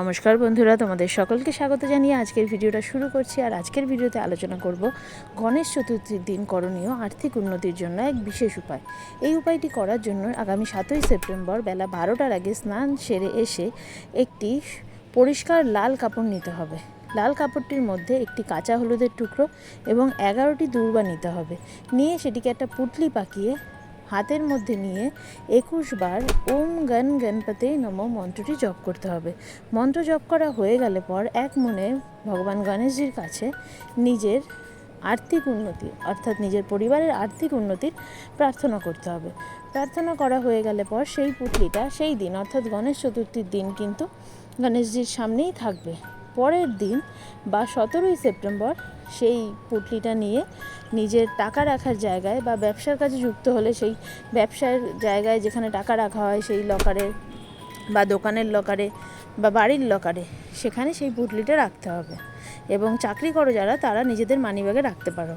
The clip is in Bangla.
নমস্কার বন্ধুরা, তোমাদের সকলকে স্বাগত জানিয়ে আজকের ভিডিওটা শুরু করছি। আর আজকের ভিডিওতে আলোচনা করব গণেশ চতুর্থীর দিন করণীয় আর্থিক উন্নতির জন্য এক বিশেষ উপায়। এই উপায়টি করার জন্য আগামী সাতই সেপ্টেম্বর বেলা বারোটার আগে স্নান সেরে এসে একটি পরিষ্কার লাল কাপড় নিতে হবে। লাল কাপড়টির মধ্যে একটি কাঁচা হলুদের টুকরো এবং এগারোটি দূর্বা নিতে হবে। নিয়ে সেটিকে একটা পুটলি পাকিয়ে হাতের মধ্যে নিয়ে একুশ বার ওম গণ গণপতে নম মন্ত্রটি জপ করতে হবে। মন্ত্র জপ করা হয়ে গেলে পর এক মনে ভগবান গণেশজির কাছে নিজের আর্থিক উন্নতি, অর্থাৎ নিজের পরিবারের আর্থিক উন্নতির প্রার্থনা করতে হবে। প্রার্থনা করা হয়ে গেলে পর সেই পুটলিটা সেই দিন, অর্থাৎ গণেশ চতুর্থীর দিন কিন্তু গণেশজির সামনেই থাকবে। পরের দিন বা সতেরোই সেপ্টেম্বর সেই পুটলিটা নিয়ে নিজের টাকা রাখার জায়গায় বা ব্যবসার কাজে যুক্ত হলে সেই ব্যবসার জায়গায় যেখানে টাকা রাখা হয় সেই লকারে বা দোকানের লকারে বা বাড়ির লকারে সেখানে সেই পুটলিটা রাখতে হবে। এবং চাকরি করো যারা, তারা নিজেদের মানিব্যাগে রাখতে পারো।